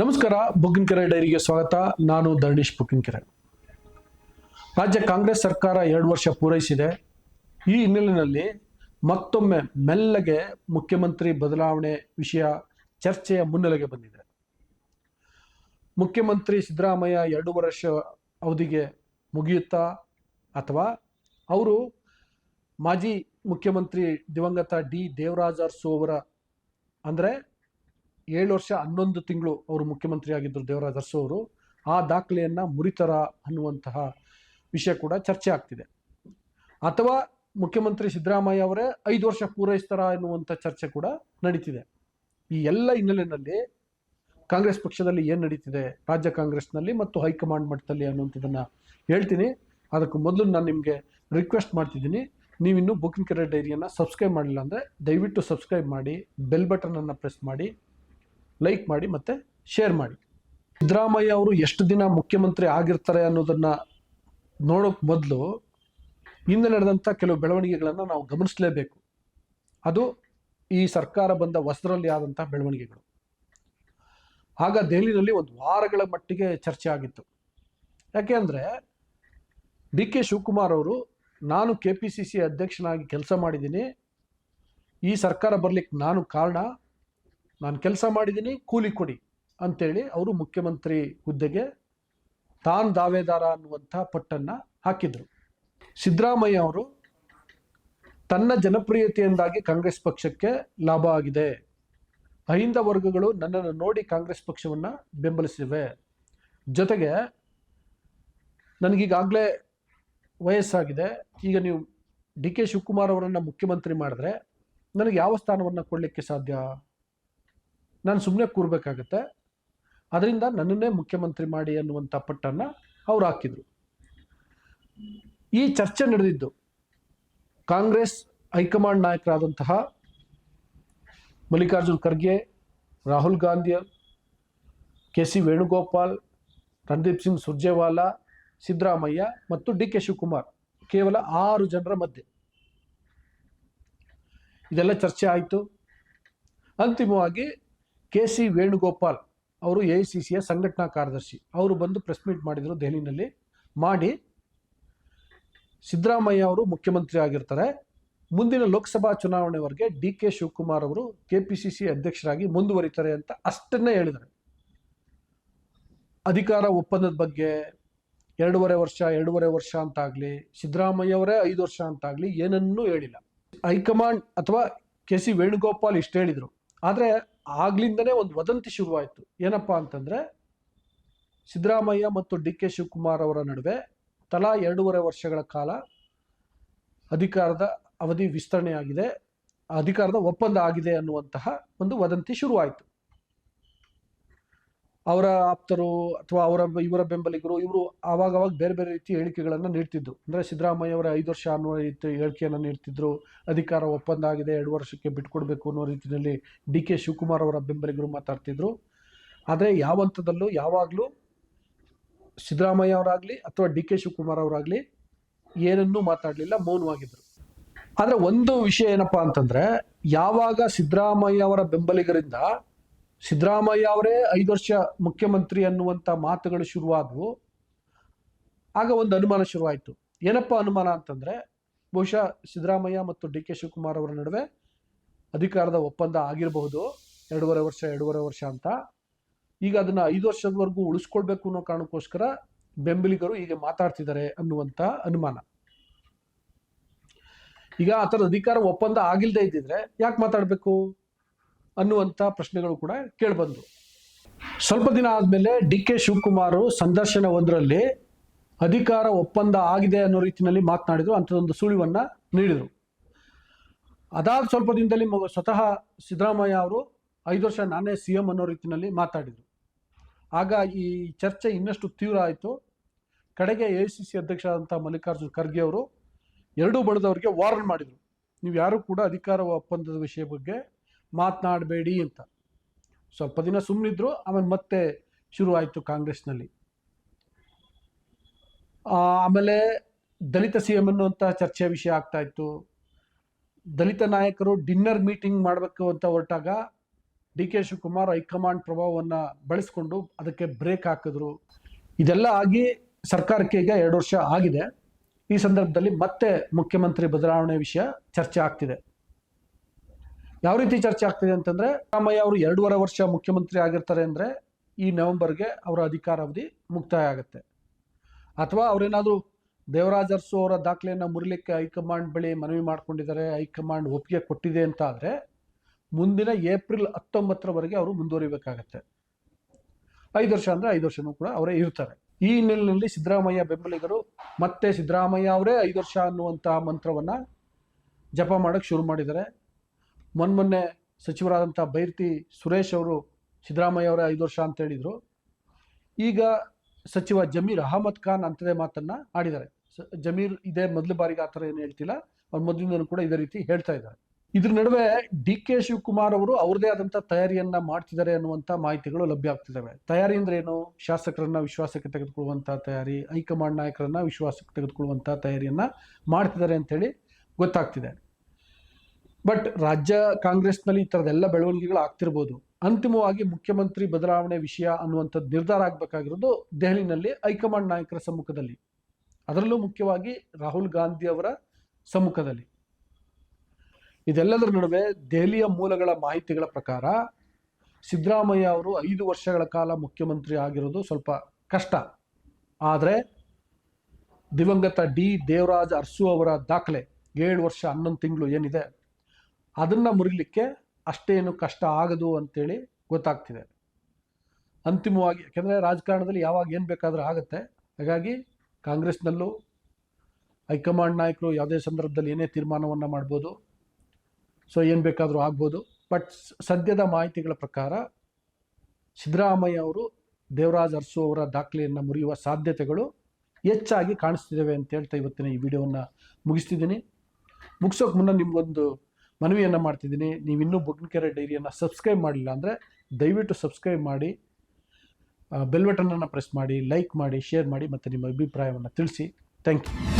ನಮಸ್ಕಾರ ಬುಕ್ಕಿನಕೆರೆ ಡೈರಿಗೆ ಸ್ವಾಗತ. ನಾನು ಧರಣೀಶ್ ಬುಕ್ಕಿನಕೆರೆ ರಾಜ್ಯ ಕಾಂಗ್ರೆಸ್ ಸರ್ಕಾರ ಎರಡು ವರ್ಷ ಪೂರೈಸಿದೆ. ಈ ಹಿನ್ನೆಲೆಯಲ್ಲಿ ಮತ್ತೊಮ್ಮೆ ಮೆಲ್ಲಗೆ ಮುಖ್ಯಮಂತ್ರಿ ಬದಲಾವಣೆ ವಿಷಯ ಚರ್ಚೆಯ ಮುನ್ನೆಲೆಗೆ ಬಂದಿದೆ. ಮುಖ್ಯಮಂತ್ರಿ ಸಿದ್ದರಾಮಯ್ಯ ಎರಡು ವರ್ಷ ಅವಧಿಗೆ ಮುಗಿಯುತ್ತಾ, ಅಥವಾ ಅವರು ಮಾಜಿ ಮುಖ್ಯಮಂತ್ರಿ ದಿವಂಗತ ಡಿ ದೇವರಾಜ ಅರಸು ಅವರ, ಅಂದರೆ ಏಳು ವರ್ಷ ಹನ್ನೊಂದು ತಿಂಗಳು ಅವರು ಮುಖ್ಯಮಂತ್ರಿ ಆಗಿದ್ದರು ದೇವರಾಜ ಅರಸು ಅವರು, ಆ ದಾಖಲೆಯನ್ನು ಮುರಿತರ ಅನ್ನುವಂತಹ ವಿಷಯ ಕೂಡ ಚರ್ಚೆ ಆಗ್ತಿದೆ. ಅಥವಾ ಮುಖ್ಯಮಂತ್ರಿ ಸಿದ್ದರಾಮಯ್ಯ ಅವರೇ ಐದು ವರ್ಷ ಪೂರೈಸ್ತಾರ ಎನ್ನುವಂಥ ಚರ್ಚೆ ಕೂಡ ನಡೀತಿದೆ. ಈ ಎಲ್ಲ ಹಿನ್ನೆಲೆಯಲ್ಲಿ ಕಾಂಗ್ರೆಸ್ ಪಕ್ಷದಲ್ಲಿ ಏನು ನಡೀತಿದೆ, ರಾಜ್ಯ ಕಾಂಗ್ರೆಸ್ನಲ್ಲಿ ಮತ್ತು ಹೈಕಮಾಂಡ್ ಮಟ್ಟದಲ್ಲಿ ಅನ್ನುವಂಥದ್ದನ್ನು ಹೇಳ್ತೀನಿ. ಅದಕ್ಕೂ ಮೊದಲು ನಾನು ನಿಮಗೆ ರಿಕ್ವೆಸ್ಟ್ ಮಾಡ್ತಿದ್ದೀನಿ. ನೀವಿನ್ನೂ ಬುಕಿಂಗ್ ಕೆರೆ ಡೈರಿಯನ್ನು ಸಬ್ಸ್ಕ್ರೈಬ್ ಮಾಡಿಲ್ಲ ಅಂದರೆ ದಯವಿಟ್ಟು ಸಬ್ಸ್ಕ್ರೈಬ್ ಮಾಡಿ ಬೆಲ್ ಬಟನನ್ನು ಪ್ರೆಸ್ ಮಾಡಿ. ಲೈಕ್ ಮಾಡಿ ಮತ್ತು ಶೇರ್ ಮಾಡಿ. ಸಿದ್ದರಾಮಯ್ಯ ಅವರು ಎಷ್ಟು ದಿನ ಮುಖ್ಯಮಂತ್ರಿ ಆಗಿರ್ತಾರೆ ಅನ್ನೋದನ್ನು ನೋಡೋಕೆ ಮೊದಲು ಹಿಂದೆ ನಡೆದಂಥ ಕೆಲವು ಬೆಳವಣಿಗೆಗಳನ್ನು ನಾವು ಗಮನಿಸಲೇಬೇಕು. ಅದು ಈ ಸರ್ಕಾರ ಬಂದ ವಸ್ತ್ರದಲ್ಲಿ ಆದಂಥ ಬೆಳವಣಿಗೆಗಳು. ಆಗ ದೆಹಲಿನಲ್ಲಿ ಒಂದು ವಾರಗಳ ಮಟ್ಟಿಗೆ ಚರ್ಚೆ ಆಗಿತ್ತು. ಯಾಕೆ ಅಂದರೆ ಡಿ ಕೆ ಶಿವಕುಮಾರ್ ಅವರು, ನಾನು ಕೆ ಪಿ ಸಿ ಸಿ ಅಧ್ಯಕ್ಷನಾಗಿ ಕೆಲಸ ಮಾಡಿದ್ದೀನಿ, ಈ ಸರ್ಕಾರ ಬರಲಿಕ್ಕೆ ನಾನು ಕಾರಣ ನಾನು ಕೆಲಸ ಮಾಡಿದ್ದೀನಿ ಕೂಲಿ ಕೊಡಿ ಅಂತೇಳಿ ಅವರು ಮುಖ್ಯಮಂತ್ರಿ ಹುದ್ದೆಗೆ ತಾನ್ ದಾವೇದಾರ ಅನ್ನುವಂಥ ಪಟ್ಟನ್ನು ಹಾಕಿದರು. ಸಿದ್ದರಾಮಯ್ಯ ಅವರು ತನ್ನ ಜನಪ್ರಿಯತೆಯಿಂದಾಗಿ ಕಾಂಗ್ರೆಸ್ ಪಕ್ಷಕ್ಕೆ ಲಾಭ ಆಗಿದೆ. ಅಹಿಂದ ವರ್ಗಗಳು ನನ್ನನ್ನು ನೋಡಿ ಕಾಂಗ್ರೆಸ್ ಪಕ್ಷವನ್ನು ಬೆಂಬಲಿಸಿವೆ. ಜೊತೆಗೆ ನನಗೀಗಾಗಲೇ ವಯಸ್ಸಾಗಿದೆ. ಈಗ ನೀವು ಡಿ ಕೆ ಶಿವಕುಮಾರ್ ಅವರನ್ನು ಮುಖ್ಯಮಂತ್ರಿ ಮಾಡಿದ್ರೆ ನನಗೆ ಯಾವ ಸ್ಥಾನವನ್ನು ಕೊಡಲಿಕ್ಕೆ ಸಾಧ್ಯ? ನಾನು ಸುಮ್ಮನೆ ಕೂರ್ಬೇಕಾಗತ್ತೆ. ಅದರಿಂದ ನನ್ನನ್ನೇ ಮುಖ್ಯಮಂತ್ರಿ ಮಾಡಿ ಅನ್ನುವಂಥ ಪಟ್ಟನ್ನು ಅವ್ರು ಹಾಕಿದರು. ಈ ಚರ್ಚೆ ನಡೆದಿದ್ದು ಕಾಂಗ್ರೆಸ್ ಹೈಕಮಾಂಡ್ ನಾಯಕರಾದಂತಹ ಮಲ್ಲಿಕಾರ್ಜುನ್ ಖರ್ಗೆ, ರಾಹುಲ್ ಗಾಂಧಿ ಕೆ ಸಿ ವೇಣುಗೋಪಾಲ್, ರಣದೀಪ್ ಸಿಂಗ್ ಸುರ್ಜೇವಾಲಾ, ಸಿದ್ದರಾಮಯ್ಯ ಮತ್ತು ಡಿ ಕೆ ಶಿವಕುಮಾರ್ ಕೇವಲ ಆರು ಜನರ ಮಧ್ಯೆ. ಇದೆಲ್ಲ ಚರ್ಚೆ ಆಯಿತು. ಅಂತಿಮವಾಗಿ ಕೆ ಸಿ ವೇಣುಗೋಪಾಲ್ ಅವರು ಎ ಐ ಸಿ ಸಿಯ ಸಂಘಟನಾ ಕಾರ್ಯದರ್ಶಿ. ಅವರು ಬಂದು ಪ್ರೆಸ್ ಮೀಟ್ ಮಾಡಿದರು ದೆಹಲಿನಲ್ಲಿ. ಮಾಡಿ ಸಿದ್ದರಾಮಯ್ಯ ಅವರು ಮುಖ್ಯಮಂತ್ರಿ ಆಗಿರ್ತಾರೆ. ಮುಂದಿನ ಲೋಕಸಭಾ ಚುನಾವಣೆವರೆಗೆ ಡಿ ಕೆ ಶಿವಕುಮಾರ್ ಅವರು ಕೆ ಪಿ ಸಿ ಸಿ ಅಧ್ಯಕ್ಷರಾಗಿ ಮುಂದುವರಿತಾರೆ ಅಂತ ಅಷ್ಟನ್ನೇ ಹೇಳಿದ್ದಾರೆ. ಅಧಿಕಾರ ಒಪ್ಪಂದದ ಬಗ್ಗೆ ಎರಡೂವರೆ ವರ್ಷ ಎರಡೂವರೆ ವರ್ಷ ಅಂತಾಗಲಿ, ಸಿದ್ದರಾಮಯ್ಯ ಅವರೇ ಐದು ವರ್ಷ ಅಂತಾಗಲಿ ಏನನ್ನೂ ಹೇಳಿಲ್ಲ. ಹೈಕಮಾಂಡ್ ಅಥವಾ ಕೆ ಸಿ ವೇಣುಗೋಪಾಲ್ ಇಷ್ಟು ಹೇಳಿದರು. ಆದರೆ ಆಗ್ಲಿಂದನೇ ಒಂದು ವದಂತಿ ಶುರುವಾಯಿತು. ಏನಪ್ಪಾ ಅಂತಂದರೆ, ಸಿದ್ದರಾಮಯ್ಯ ಮತ್ತು ಡಿ ಕೆ ಶಿವಕುಮಾರ್ ಅವರ ನಡುವೆ ತಲಾ ಎರಡೂವರೆ ವರ್ಷಗಳ ಕಾಲ ಅಧಿಕಾರದ ಅವಧಿ ವಿಸ್ತರಣೆಯಾಗಿದೆ ಅಧಿಕಾರದ ಒಪ್ಪಂದ ಆಗಿದೆ ಅನ್ನುವಂತಹ ಒಂದು ವದಂತಿ ಶುರುವಾಯಿತು. ಅವರ ಆಪ್ತರು ಅಥವಾ ಅವರ ಇವರ ಬೆಂಬಲಿಗರು ಇವರು ಆವಾಗವಾಗ ಬೇರೆ ಬೇರೆ ರೀತಿ ಹೇಳಿಕೆಗಳನ್ನು ನೀಡ್ತಿದ್ರು. ಅಂದರೆ ಸಿದ್ದರಾಮಯ್ಯ ಅವರ ಐದು ವರ್ಷ ಅನ್ನುವ ರೀತಿ ಹೇಳಿಕೆಯನ್ನು ನೀಡ್ತಿದ್ರು. ಅಧಿಕಾರ ಒಪ್ಪಂದ ಆಗಿದೆ, ಎರಡು ವರ್ಷಕ್ಕೆ ಬಿಟ್ಕೊಡ್ಬೇಕು ಅನ್ನೋ ರೀತಿಯಲ್ಲಿ ಡಿ ಕೆ ಶಿವಕುಮಾರ್ ಅವರ ಬೆಂಬಲಿಗರು ಮಾತಾಡ್ತಿದ್ರು. ಆದರೆ ಯಾವ ಹಂತದಲ್ಲೂ ಯಾವಾಗಲೂ ಸಿದ್ದರಾಮಯ್ಯ ಅವರಾಗಲಿ ಅಥವಾ ಡಿ ಕೆ ಶಿವಕುಮಾರ್ ಅವರಾಗಲಿ ಏನನ್ನೂ ಮಾತಾಡಲಿಲ್ಲ ಮೌನವಾಗಿದ್ದರು ಆದರೆ ಒಂದು ವಿಷಯ ಏನಪ್ಪಾ ಅಂತಂದರೆ, ಯಾವಾಗ ಸಿದ್ದರಾಮಯ್ಯ ಅವರ ಬೆಂಬಲಿಗರಿಂದ ಸಿದ್ದರಾಮಯ್ಯ ಅವರೇ ಐದು ವರ್ಷ ಮುಖ್ಯಮಂತ್ರಿ ಅನ್ನುವಂಥ ಮಾತುಗಳು ಶುರುವಾದವು. ಆಗ ಒಂದು ಅನುಮಾನ ಶುರುವಾಯಿತು. ಏನಪ್ಪ ಅನುಮಾನ ಅಂತಂದರೆ, ಬಹುಶಃ ಸಿದ್ದರಾಮಯ್ಯ ಮತ್ತು ಡಿ ಕೆ ಶಿವಕುಮಾರ್ ಅವರ ನಡುವೆ ಅಧಿಕಾರದ ಒಪ್ಪಂದ ಆಗಿರಬಹುದು, ಎರಡೂವರೆ ವರ್ಷ ಎರಡೂವರೆ ವರ್ಷ ಅಂತ. ಈಗ ಅದನ್ನು ಐದು ವರ್ಷದವರೆಗೂ ಉಳಿಸ್ಕೊಳ್ಬೇಕು ಅನ್ನೋ ಕಾರಣಕ್ಕೋಸ್ಕರ ಬೆಂಬಲಿಗರು ಹೀಗೆ ಮಾತಾಡ್ತಿದ್ದಾರೆ ಅನ್ನುವಂಥ ಅನುಮಾನ. ಈಗ ಆ ಥರದ ಅಧಿಕಾರ ಒಪ್ಪಂದ ಆಗಿಲ್ಲದೆ ಇದ್ದಿದ್ರೆ ಯಾಕೆ ಮಾತಾಡಬೇಕು? ಅನ್ನುವಂಥ ಪ್ರಶ್ನೆಗಳು ಕೂಡ ಕೇಳಿಬಂದು ಸ್ವಲ್ಪ ದಿನ ಆದಮೇಲೆ ಡಿ ಕೆ ಶಿವಕುಮಾರ್ ಸಂದರ್ಶನ ಒಂದರಲ್ಲಿ ಅಧಿಕಾರ ಒಪ್ಪಂದ ಆಗಿದೆ ಅನ್ನೋ ರೀತಿಯಲ್ಲಿ ಮಾತನಾಡಿದರು, ಅಂಥದ್ದೊಂದು ಸುಳಿವನ್ನು ನೀಡಿದರು. ಅದಾದ ಸ್ವಲ್ಪ ದಿನದಲ್ಲಿ ಸ್ವತಃ ಸಿದ್ದರಾಮಯ್ಯ ಅವರು ಐದು ವರ್ಷ ನಾನೇ ಸಿ ಎಂ ಅನ್ನೋ ರೀತಿಯಲ್ಲಿ ಮಾತಾಡಿದರು. ಆಗ ಈ ಚರ್ಚೆ ಇನ್ನಷ್ಟು ತೀವ್ರ ಆಯಿತು. ಕಡೆಗೆ ಎ ಸಿ ಸಿ ಅಧ್ಯಕ್ಷರಾದಂಥ ಮಲ್ಲಿಕಾರ್ಜುನ್ ಖರ್ಗೆ ಅವರು ಎರಡೂ ಬಣದವರಿಗೆ ವಾರ್ನ್ ಮಾಡಿದರು. ನೀವು ಯಾರೂ ಕೂಡ ಅಧಿಕಾರ ಒಪ್ಪಂದದ ವಿಷಯ ಬಗ್ಗೆ ಮಾತನಾಡಬೇಡಿ ಅಂತ. ಸ್ವಲ್ಪ ದಿನ ಸುಮ್ಮನಿದ್ರು ಆಮೇಲೆ ಮತ್ತೆ ಶುರುವಾಯಿತು ಕಾಂಗ್ರೆಸ್ನಲ್ಲಿ. ಆಮೇಲೆ ದಲಿತ ಸಿ ಎಂ ಅನ್ನುವಂಥ ಚರ್ಚೆಯ ವಿಷಯ ಆಗ್ತಾ ಇತ್ತು. ದಲಿತ ನಾಯಕರು ಡಿನ್ನರ್ ಮೀಟಿಂಗ್ ಮಾಡಬೇಕು ಅಂತ ಹೊರಟಾಗ ಡಿ ಕೆ ಶಿವಕುಮಾರ್ ಹೈಕಮಾಂಡ್ ಪ್ರಭಾವವನ್ನು ಬಳಸ್ಕೊಂಡು ಅದಕ್ಕೆ ಬ್ರೇಕ್ ಹಾಕಿದ್ರು. ಇದೆಲ್ಲ ಆಗಿ ಸರ್ಕಾರಕ್ಕೆ ಈಗ ಎರಡು ವರ್ಷ ಆಗಿದೆ. ಈ ಸಂದರ್ಭದಲ್ಲಿ ಮತ್ತೆ ಮುಖ್ಯಮಂತ್ರಿ ಬದಲಾವಣೆ ವಿಷಯ ಚರ್ಚೆ ಆಗ್ತಿದೆ. ಯಾವ ರೀತಿ ಚರ್ಚೆ ಆಗ್ತಿದೆ ಅಂತಂದ್ರೆ ರಾಮಯ್ಯ ಅವರು ಎರಡೂವರೆ ವರ್ಷ ಮುಖ್ಯಮಂತ್ರಿ ಆಗಿರ್ತಾರೆ ಅಂದ್ರೆ ಈ ನವೆಂಬರ್ಗೆ ಅವರ ಅಧಿಕಾರಾವಧಿ ಮುಕ್ತಾಯ ಆಗುತ್ತೆ ಅಥವಾ ಅವರೇನಾದರೂ ದೇವರಾಜ್ ಅರಸು ಅವರ ದಾಖಲೆಯನ್ನು ಮುರಿಲಿಕ್ಕೆ ಹೈಕಮಾಂಡ್ ಬಳಿ ಮನವಿ ಮಾಡ್ಕೊಂಡಿದ್ದಾರೆ, ಹೈಕಮಾಂಡ್ ಒಪ್ಪಿಗೆ ಕೊಟ್ಟಿದೆ ಅಂತ ಆದರೆ ಮುಂದಿನ ಏಪ್ರಿಲ್ ಹತ್ತೊಂಬತ್ತರವರೆಗೆ ಅವರು ಮುಂದುವರಿಬೇಕಾಗತ್ತೆ. ಐದು ವರ್ಷ ಅಂದರೆ ಐದು ವರ್ಷನೂ ಕೂಡ ಅವರೇ ಇರ್ತಾರೆ. ಈ ಹಿನ್ನೆಲೆಯಲ್ಲಿ ಸಿದ್ದರಾಮಯ್ಯ ಬೆಂಬಲಿಗರು ಮತ್ತೆ ಸಿದ್ದರಾಮಯ್ಯ ಅವರೇ ಐದು ವರ್ಷ ಅನ್ನುವಂತಹ ಮಂತ್ರವನ್ನು ಜಪ ಮಾಡೋಕ್ಕೆ ಶುರು ಮಾಡಿದ್ದಾರೆ. ಮೊನ್ನೆ ಸಚಿವರಾದಂಥ ಬೈರ್ತಿ ಸುರೇಶ್ ಅವರು ಸಿದ್ದರಾಮಯ್ಯ ಅವರ ಐದು ವರ್ಷ ಅಂತ ಹೇಳಿದರು. ಈಗ ಸಚಿವ ಜಮೀರ್ ಅಹಮದ್ ಖಾನ್ ಅಂತದೇ ಮಾತನ್ನ ಆಡಿದ್ದಾರೆ. ಜಮೀರ್ ಇದೇ ಮೊದಲ ಬಾರಿಗೆ ಆ ಥರ ಏನು ಹೇಳ್ತಿಲ್ಲ. ಅವ್ರ ಮೊದಲಿಂದನೂ ಕೂಡ ಇದೇ ರೀತಿ ಹೇಳ್ತಾ ಇದ್ದಾರೆ. ಇದ್ರ ನಡುವೆ ಡಿ ಕೆ ಶಿವಕುಮಾರ್ ಅವರು ಅವ್ರದೇ ಆದಂಥ ತಯಾರಿಯನ್ನ ಮಾಡ್ತಿದ್ದಾರೆ ಅನ್ನುವಂಥ ಮಾಹಿತಿಗಳು ಲಭ್ಯ ಆಗ್ತಿದ್ದಾವೆ. ತಯಾರಿ ಅಂದ್ರೆ ಏನು? ಶಾಸಕರನ್ನ ವಿಶ್ವಾಸಕ್ಕೆ ತೆಗೆದುಕೊಳ್ಳುವಂಥ ತಯಾರಿ, ಹೈಕಮಾಂಡ್ ನಾಯಕರನ್ನ ವಿಶ್ವಾಸಕ್ಕೆ ತೆಗೆದುಕೊಳ್ಳುವಂಥ ತಯಾರಿಯನ್ನ ಮಾಡ್ತಿದ್ದಾರೆ ಅಂತೇಳಿ ಗೊತ್ತಾಗ್ತಿದೆ. ಬಟ್ ರಾಜ್ಯ ಕಾಂಗ್ರೆಸ್ನಲ್ಲಿ ಈ ಥರದ್ದೆಲ್ಲ ಬೆಳವಣಿಗೆಗಳು ಆಗ್ತಿರ್ಬೋದು. ಅಂತಿಮವಾಗಿ ಮುಖ್ಯಮಂತ್ರಿ ಬದಲಾವಣೆ ವಿಷಯ ಅನ್ನುವಂಥದ್ದು ನಿರ್ಧಾರ ಆಗಬೇಕಾಗಿರೋದು ದೆಹಲಿನಲ್ಲಿ ಹೈಕಮಾಂಡ್ ನಾಯಕರ ಸಮ್ಮುಖದಲ್ಲಿ. ಅದರಲ್ಲೂ ಮುಖ್ಯವಾಗಿ ರಾಹುಲ್ ಗಾಂಧಿ ಅವರ ಸಮ್ಮುಖದಲ್ಲಿ. ಇದೆಲ್ಲದರ ನಡುವೆ ದೆಹಲಿಯ ಮೂಲಗಳ ಮಾಹಿತಿಗಳ ಪ್ರಕಾರ ಸಿದ್ದರಾಮಯ್ಯ ಅವರು ಐದು ವರ್ಷಗಳ ಕಾಲ ಮುಖ್ಯಮಂತ್ರಿ ಆಗಿರೋದು ಸ್ವಲ್ಪ ಕಷ್ಟ. ಆದರೆ ದಿವಂಗತ ಡಿ ದೇವರಾಜ್ ಅರ್ಸು ಅವರ ದಾಖಲೆ ಏಳು ವರ್ಷ ಹನ್ನೊಂದು ತಿಂಗಳು ಏನಿದೆ ಅದನ್ನು ಮುರಿಲಿಕ್ಕೆ ಅಷ್ಟೇನು ಕಷ್ಟ ಆಗದು ಅಂತೇಳಿ ಗೊತ್ತಾಗ್ತಿದೆ. ಅಂತಿಮವಾಗಿ, ಯಾಕೆಂದರೆ ರಾಜಕಾರಣದಲ್ಲಿ ಯಾವಾಗ ಏನು ಬೇಕಾದರೂ ಆಗುತ್ತೆ. ಹಾಗಾಗಿ ಕಾಂಗ್ರೆಸ್ನಲ್ಲೂ ಹೈಕಮಾಂಡ್ ನಾಯಕರು ಯಾವುದೇ ಸಂದರ್ಭದಲ್ಲಿ ಏನೇ ತೀರ್ಮಾನವನ್ನು ಮಾಡ್ಬೋದು, ಸೊ ಏನು ಬೇಕಾದರೂ ಆಗ್ಬೋದು. ಬಟ್ ಸದ್ಯದ ಮಾಹಿತಿಗಳ ಪ್ರಕಾರ ಸಿದ್ದರಾಮಯ್ಯ ಅವರು ದೇವರಾಜ್ ಅರಸು ಅವರ ದಾಖಲೆಯನ್ನು ಮುರಿಯುವ ಸಾಧ್ಯತೆಗಳು ಹೆಚ್ಚಾಗಿ ಕಾಣಿಸ್ತಿದ್ದಾವೆ ಅಂತ ಹೇಳ್ತಾ ಇವತ್ತಿನ ಈ ವಿಡಿಯೋವನ್ನು ಮುಗಿಸ್ತಿದ್ದೀನಿ. ಮುಗಿಸೋಕೆ ಮುನ್ನ ನಿಮ್ಗೊಂದು ಮನವಿಯನ್ನು ಮಾಡ್ತಿದ್ದೀನಿ. ನೀವು ಇನ್ನೂ ಬುಗ್ನಕೆರೆ ಡೈರಿಯನ್ನು ಸಬ್ಸ್ಕ್ರೈಬ್ ಮಾಡಿಲ್ಲ ಅಂದರೆ ದಯವಿಟ್ಟು ಸಬ್ಸ್ಕ್ರೈಬ್ ಮಾಡಿ ಬೆಲ್ ಬಟನನ್ನು ಪ್ರೆಸ್ ಮಾಡಿ ಲೈಕ್ ಮಾಡಿ ಶೇರ್ ಮಾಡಿ ಮತ್ತು ನಿಮ್ಮ ಅಭಿಪ್ರಾಯವನ್ನು ತಿಳಿಸಿ. Thank you